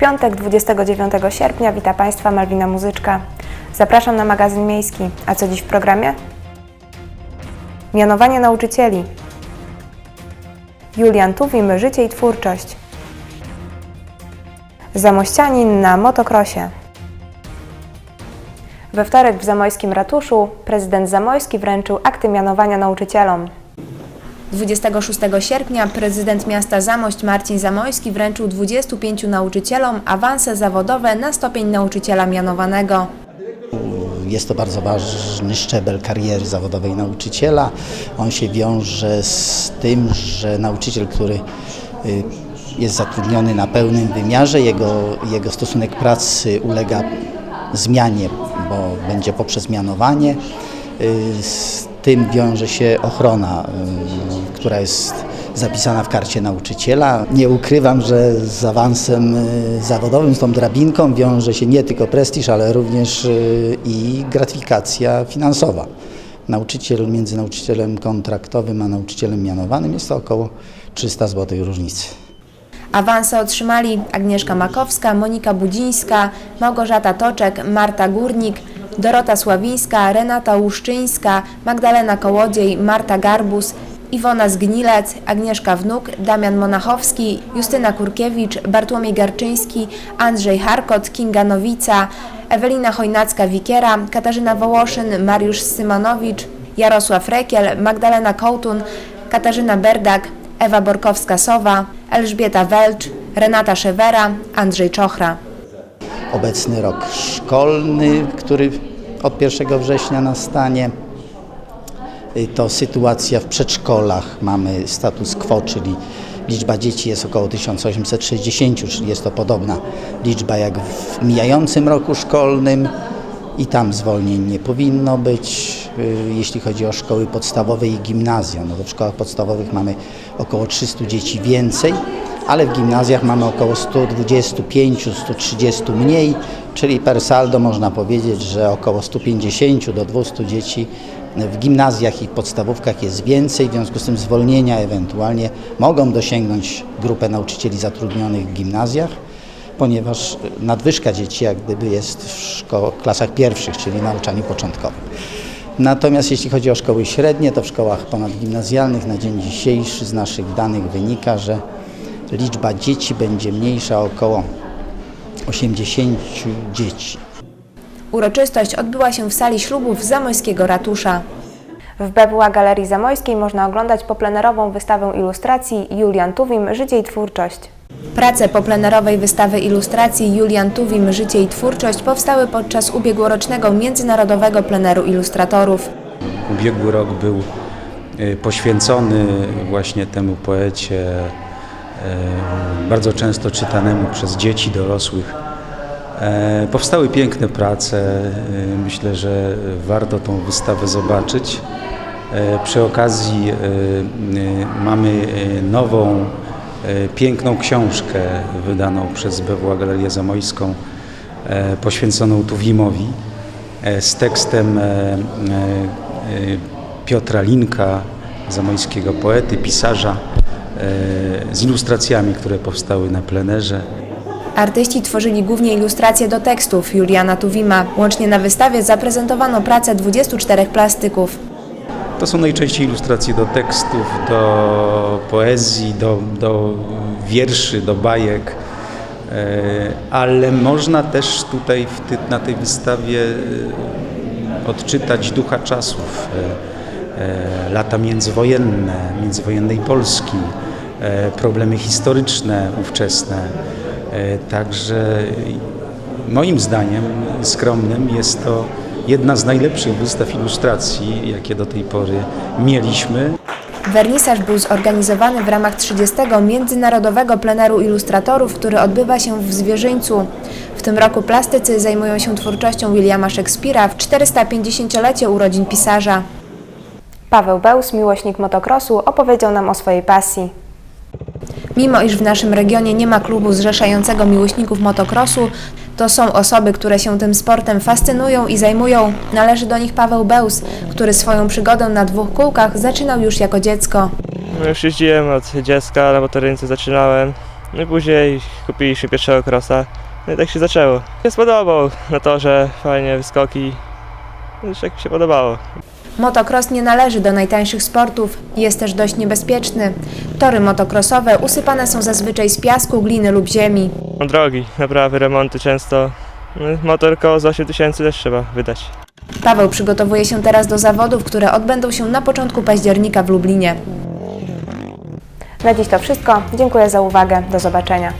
piątek 29 sierpnia wita Państwa Malwina Muzyczka. Zapraszam na magazyn miejski. A co dziś w programie? Mianowanie nauczycieli. Julian Tuwim, życie i twórczość. Zamościanin na motokrosie. We wtorek w Zamojskim Ratuszu prezydent Zamojski wręczył akty mianowania nauczycielom. 26 sierpnia prezydent miasta Zamość Marcin Zamojski wręczył 25 nauczycielom awanse zawodowe na stopień nauczyciela mianowanego. Jest to bardzo ważny szczebel kariery zawodowej nauczyciela. On się wiąże z tym, że nauczyciel, który y, jest zatrudniony na pełnym wymiarze, jego, jego stosunek pracy ulega zmianie, bo będzie poprzez mianowanie. Tym wiąże się ochrona, y, która jest zapisana w karcie nauczyciela. Nie ukrywam, że z awansem y, zawodowym, z tą drabinką wiąże się nie tylko prestiż, ale również y, i gratyfikacja finansowa. Nauczyciel między nauczycielem kontraktowym a nauczycielem mianowanym jest to około 300 zł różnicy. Awanse otrzymali Agnieszka Makowska, Monika Budzińska, Małgorzata Toczek, Marta Górnik, Dorota Sławińska, Renata Łuszczyńska, Magdalena Kołodziej, Marta Garbus, Iwona Zgnilec, Agnieszka Wnuk, Damian Monachowski, Justyna Kurkiewicz, Bartłomiej Garczyński, Andrzej Harkot, Kinga Nowica, Ewelina Chojnacka-Wikiera, Katarzyna Wołoszyn, Mariusz Symonowicz, Jarosław Rekiel, Magdalena Kołtun, Katarzyna Berdak, Ewa Borkowska-Sowa, Elżbieta Welcz, Renata Szewera, Andrzej Czochra. Obecny rok szkolny, który od 1 września nastanie, y, to sytuacja w przedszkolach. Mamy status quo, czyli liczba dzieci jest około 1860, czyli jest to podobna liczba jak w mijającym roku szkolnym i tam zwolnień nie powinno być. Y, Jeśli chodzi o szkoły podstawowe i gimnazja, no w szkołach podstawowych mamy około 300 dzieci więcej, ale w gimnazjach mamy około 125-130 mniej, czyli per saldo można powiedzieć, że około 150 do 200 dzieci w gimnazjach i podstawówkach jest więcej, w związku z tym zwolnienia ewentualnie mogą dosięgnąć grupę nauczycieli zatrudnionych w gimnazjach, ponieważ nadwyżka dzieci jak gdyby jest w szko- klasach pierwszych, czyli nauczaniu początkowym. Natomiast jeśli chodzi o szkoły średnie, to w szkołach ponadgimnazjalnych na dzień dzisiejszy z naszych danych wynika, że liczba dzieci będzie mniejsza o około 80 dzieci. Uroczystość odbyła się w sali ślubów Zamojskiego Ratusza. W BWA Galerii Zamojskiej można oglądać poplenerową wystawę ilustracji Julian Tuwim Życie i twórczość. Prace poplenerowej wystawy ilustracji Julian Tuwim Życie i twórczość powstały podczas ubiegłorocznego Międzynarodowego Pleneru Ilustratorów. Ubiegły rok był e, poświęcony właśnie temu poecie, bardzo często czytanemu przez dzieci dorosłych. E, Powstały piękne prace, e, myślę, że warto tą wystawę zobaczyć. E, Przy okazji e, e, mamy e, nową, e, piękną książkę wydaną przez BWA Galerię Zamojską e, poświęconą Tuwimowi e, z tekstem e, e, e, Piotra Linka, zamojskiego poety, pisarza, e, z ilustracjami, które powstały na plenerze. Artyści tworzyli głównie ilustracje do tekstów Juliana Tuwima. Łącznie na wystawie zaprezentowano pracę 24 plastyków. To są najczęściej ilustracje do tekstów, do poezji, do, do wierszy, do bajek, e, ale można też tutaj ty, na tej wystawie e, odczytać ducha czasów, e, e, lata międzywojenne, międzywojennej Polski, e, problemy historyczne ówczesne. E, Także moim zdaniem skromnym jest to jedna z najlepszych wystaw ilustracji, jakie do tej pory mieliśmy. Wernisaż był zorganizowany w ramach 30. Międzynarodowego Pleneru Ilustratorów, który odbywa się w Zwierzyńcu. W tym roku plastycy zajmują się twórczością Williama Szekspira w 450-lecie urodzin pisarza. Paweł Bełs, miłośnik motokrosu, opowiedział nam o swojej pasji. Mimo iż w naszym regionie nie ma klubu zrzeszającego miłośników motokrosu, to są osoby, które się tym sportem fascynują i zajmują. Należy do nich Paweł Bełs, który swoją przygodę na dwóch kółkach zaczynał już jako dziecko. No Już jeździłem od dziecka, na motorynce zaczynałem. No i później kupiliśmy pierwszego crossa, no i tak się zaczęło. Się spodobał na torze, fajnie, wyskoki, no już tak mi się podobało. Motocross nie należy do najtańszych sportów i jest też dość niebezpieczny. Tory motocrossowe usypane są zazwyczaj z piasku, gliny lub ziemi. Drogi, naprawy, remonty często. No, motor koło z 8 tysięcy też trzeba wydać. Paweł przygotowuje się teraz do zawodów, które odbędą się na początku października w Lublinie. Na dziś to wszystko. Dziękuję za uwagę. Do zobaczenia.